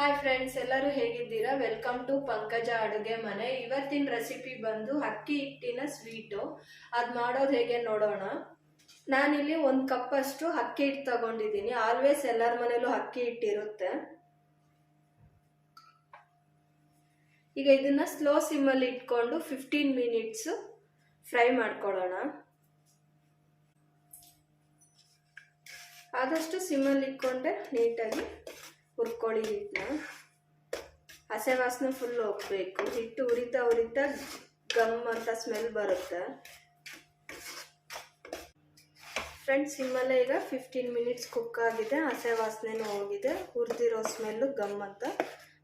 Hi friends ಎಲ್ಲರೂ ಹೇಗಿದ್ದೀರಾ? Welcome to ಪಂಕಜ ಅಡುಗೆ ಮನೆ. ಇವತ್ತಿನ ರೆಸಿಪಿ ಬಂದು ಅಕ್ಕಿ ಹಿಟ್ಟಿನ ಸ್ವೀಟು ಅದು ಮಾಡೋದು ಹೇಗೆ ನೋಡೋಣ. ನಾನಿಲ್ಲಿ ಒಂದು ಕಪ್ಪಷ್ಟು ಅಕ್ಕಿ ಹಿಟ್ಟು ತಗೊಂಡಿದ್ದೀನಿ. ಆಲ್ವೇಸ್ ಎಲ್ಲರ ಮನೇಲೂ ಅಕ್ಕಿ ಹಿಟ್ಟಿರುತ್ತೆ ಈಗ ಇದನ್ನ ಸ್ಲೋ ಸಿಮ್ಮಲ್ಲಿ ಇಟ್ಕೊಂಡು ಫಿಫ್ಟೀನ್ ಮಿನಿಟ್ಸ್ ಫ್ರೈ ಮಾಡ್ಕೊಳ್ಳೋಣ. ಆದಷ್ಟು ಸಿಮ್ಮಲ್ಲಿ ಇಟ್ಕೊಂಡೆ ನೀಟಾಗಿ ಹುರ್ಕೊಳ್ಳಿ ಹಿಟ್ಟನ್ನ ಹಸೆ ವಾಸನೆ ಫುಲ್ ಹೋಗ್ಬೇಕು. ಹಿಟ್ಟು ಉರಿತಾ ಉರಿತಾ ಗಮ್ ಅಂತ ಸ್ಮೆಲ್ ಬರುತ್ತೆ. ಫ್ರೆಂಡ್ಸ್ ಸಿಮ್ಮಲ್ಲೇ ಈಗ ಫಿಫ್ಟೀನ್ ಮಿನಿಟ್ಸ್ ಕುಕ್ ಆಗಿದೆ. ಹಸೆ ವಾಸನೆನೂ ಹೋಗಿದೆ. ಹುರಿದಿರೋ ಸ್ಮೆಲ್ಲು ಗಮ್ ಅಂತ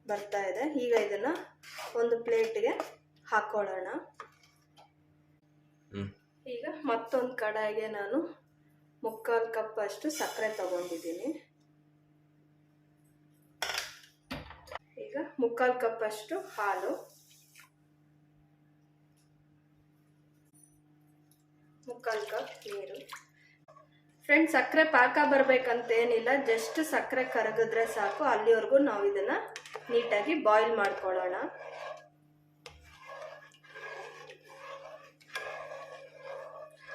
ಬರ್ತಾ ಇದೆ. ಈಗ ಇದನ್ನು ಒಂದು ಪ್ಲೇಟ್ಗೆ ಹಾಕೊಳ್ಳೋಣ. ಈಗ ಮತ್ತೊಂದು ಕಡಾಯಿಗೆ ನಾನು ಮುಕ್ಕಾಲು ಕಪ್ ಅಷ್ಟು ಸಕ್ಕರೆ ತಗೊಂಡಿದ್ದೀನಿ. ಮುಕ್ಕಾಲು ಕಪ್ ಅಷ್ಟು ಹಾಲು. ಮುಕ್ಕಾಲು ಕಪ್ ನೀರು. ಫ್ರೆಂಡ್ಸ್ ಸಕ್ಕರೆ ಪಾಕ ಬರ್ಬೇಕಂತೇನಿಲ್ಲ. ಜಸ್ಟ್ ಸಕ್ಕರೆ ಕರಗಿದ್ರೆ ಸಾಕು. ಅಲ್ಲಿವರೆಗೂ ನಾವು ಇದನ್ನ ನೀಟಾಗಿ ಬಾಯ್ಲ್ ಮಾಡ್ಕೊಳ್ಳೋಣ.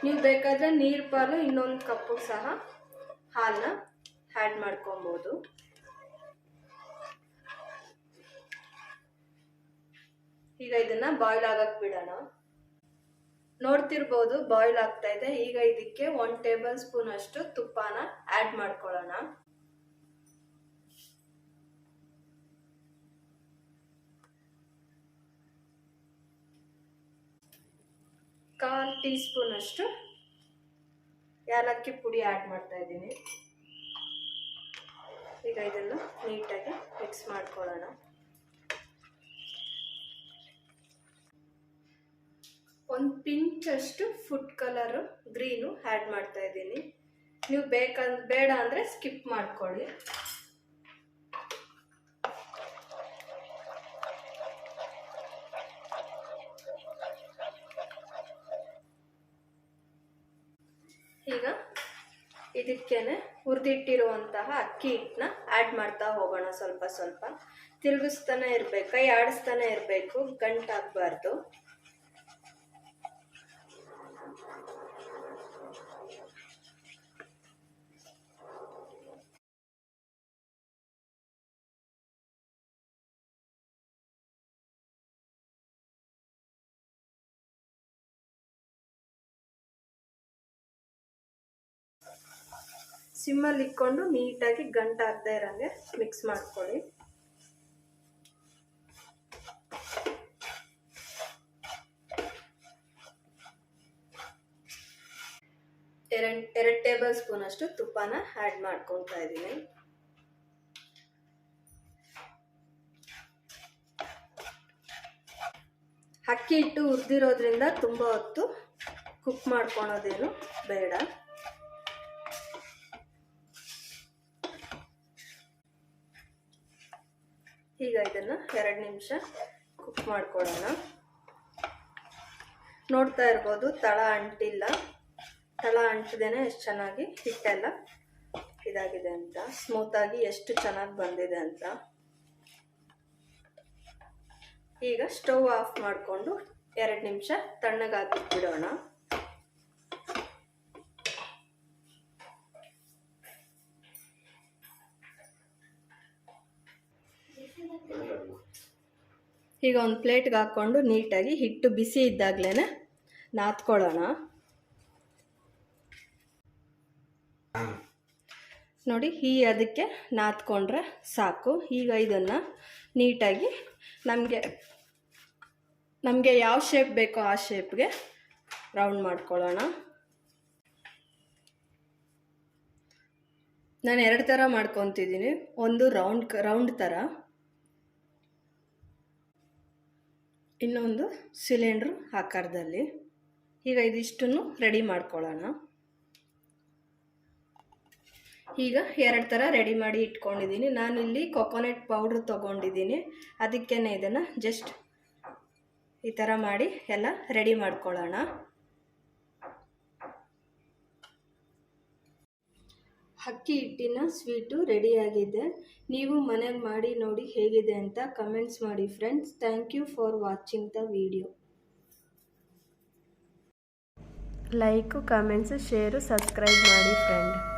ನೀವು ಬೇಕಾದ್ರೆ ನೀರು ಪಾಲು ಇನ್ನೊಂದು ಕಪ್ಪು ಸಹ ಹಾಲನ್ನ ಆ್ಯಡ್ ಮಾಡ್ಕೊಬೋದು. ಈಗ ಇದನ್ನ ಬಾಯ್ಲ್ ಆಗಕ್ ಬಿಡೋಣ. ನೋಡ್ತಿರ್ಬೋದು ಬಾಯ್ಲ್ ಆಗ್ತಾ ಇದೆ. ಈಗ ಇದಕ್ಕೆ ಒನ್ ಟೇಬಲ್ ಸ್ಪೂನ್ ಅಷ್ಟು ತುಪ್ಪನ ಆಡ್ ಮಾಡ್ಕೊಳ್ಳೋಣ. ಕಾಲ್ ಟೀ ಸ್ಪೂನ್ ಅಷ್ಟು ಏಲಕ್ಕಿ ಪುಡಿ ಆ್ಯಡ್ ಮಾಡ್ತಾ ಇದ್ದೀನಿ. ಈಗ ಇದನ್ನು ನೀಟಾಗಿ ಮಿಕ್ಸ್ ಮಾಡ್ಕೊಳ್ಳೋಣ. ಒಂದು ಪಿಂಚಷ್ಟು ಫುಡ್ ಕಲರು ಗ್ರೀನು ಆ್ಯಡ್ ಮಾಡ್ತಾ ಇದ್ದೀನಿ. ನೀವು ಬೇಕಂದ್ ಬೇಡ ಅಂದರೆ ಸ್ಕಿಪ್ ಮಾಡ್ಕೊಳ್ಳಿ. ಈಗ ಇದಕ್ಕೇನೆ ಹುರಿದಿಟ್ಟಿರುವಂತಹ ಅಕ್ಕಿ ಹಿಟ್ಟನ್ನ ಆ್ಯಡ್ ಮಾಡ್ತಾ ಹೋಗೋಣ ಸ್ವಲ್ಪ ಸ್ವಲ್ಪ. ತಿರುಗಿಸ್ತಾನೆ ಇರಬೇಕು? ಕೈ ಆಡಿಸ್ತಾನೆ ಇರಬೇಕು? ಗಂಟಾಗಬಾರ್ದು. ಸಿಮ್ಮಲ್ಲಿ ಇಟ್ಕೊಂಡು ನೀಟಾಗಿ ಗಂಟಾಗದೇ ಇರೋಂಗೆ ಮಿಕ್ಸ್ ಮಾಡ್ಕೊಳ್ಳಿ. ಎರಡು ಎರಡು ಟೇಬಲ್ ಸ್ಪೂನ್ ಅಷ್ಟು ತುಪ್ಪನ ಆ್ಯಡ್ ಮಾಡ್ಕೊತಾ ಇದ್ದೀನಿ. ಅಕ್ಕಿ ಹಿಟ್ಟು ಉರಿದಿರೋದ್ರಿಂದ ತುಂಬ ಹೊತ್ತು ಕುಕ್ ಮಾಡ್ಕೊಳೋದೇನು ಬೇಡ. ಈಗ ಇದನ್ನು ಎರಡು ನಿಮಿಷ ಕುಕ್ ಮಾಡ್ಕೊಳ್ಳೋಣ. ನೋಡ್ತಾ ಇರ್ಬೋದು, ತಳ ಅಂಟಿಲ್ಲ. ತಳ ಅಂಟದೇನೆ ಎಷ್ಟು ಚೆನ್ನಾಗಿ ಹಿಟ್ಟೆಲ್ಲ ಇದಾಗಿದೆ ಅಂತ ಸ್ಮೂತಾಗಿ ಎಷ್ಟು ಚೆನ್ನಾಗಿ ಬಂದಿದೆ ಅಂತ. ಈಗ ಸ್ಟವ್ ಆಫ್ ಮಾಡಿಕೊಂಡು ಎರಡು ನಿಮಿಷ ತಣ್ಣಗಾಗಿ ಈಗ ಒಂದು ಪ್ಲೇಟ್ಗೆ ಹಾಕ್ಕೊಂಡು ನೀಟಾಗಿ ಹಿಟ್ಟು ಬಿಸಿ ಇದ್ದಾಗಲೇ ನಾದ್ಕೊಳ್ಳೋಣ. ನೋಡಿ, ಈ ಅದಕ್ಕೆ ನಾದ್ಕೊಂಡ್ರೆ ಸಾಕು. ಈಗ ಇದನ್ನು ನೀಟಾಗಿ ನಮಗೆ ನಮಗೆ ಯಾವ ಶೇಪ್ ಬೇಕೋ ಆ ಶೇಪ್ಗೆ ರೌಂಡ್ ಮಾಡ್ಕೊಳ್ಳೋಣ. ನಾನು ಎರಡು ಥರ ಮಾಡ್ಕೊತಿದ್ದೀನಿ. ಒಂದು ರೌಂಡ್ ರೌಂಡ್ ಥರ ಇನ್ನೊಂದು ಸಿಲಿಂಡ್ರ್ ಆಕಾರದಲ್ಲಿ. ಈಗ ಇದಿಷ್ಟನ್ನು ರೆಡಿ ಮಾಡ್ಕೊಳ್ಳೋಣ. ಈಗ ಎರಡು ಥರ ರೆಡಿ ಮಾಡಿ ಇಟ್ಕೊಂಡಿದ್ದೀನಿ. ನಾನಿಲ್ಲಿ ಕೊಕೊನೆಟ್ ಪೌಡ್ರ್ ತೊಗೊಂಡಿದ್ದೀನಿ. ಅದಕ್ಕೇ ಇದನ್ನು ಜಸ್ಟ್ ಈ ಥರ ಮಾಡಿ ಎಲ್ಲ ರೆಡಿ ಮಾಡ್ಕೊಳ್ಳೋಣ. ಅಕ್ಕಿ ಹಿಟ್ಟಿನ ಸ್ವೀಟು ರೆಡಿಯಾಗಿದೆ. ನೀವು ಮನೆಗೆ ಮಾಡಿ ನೋಡಿ ಹೇಗಿದೆ ಅಂತ ಕಮೆಂಟ್ಸ್ ಮಾಡಿ friends. Thank you for watching the video. Like, comments, share, subscribe ಮಾಡಿ ಫ್ರೆಂಡ್.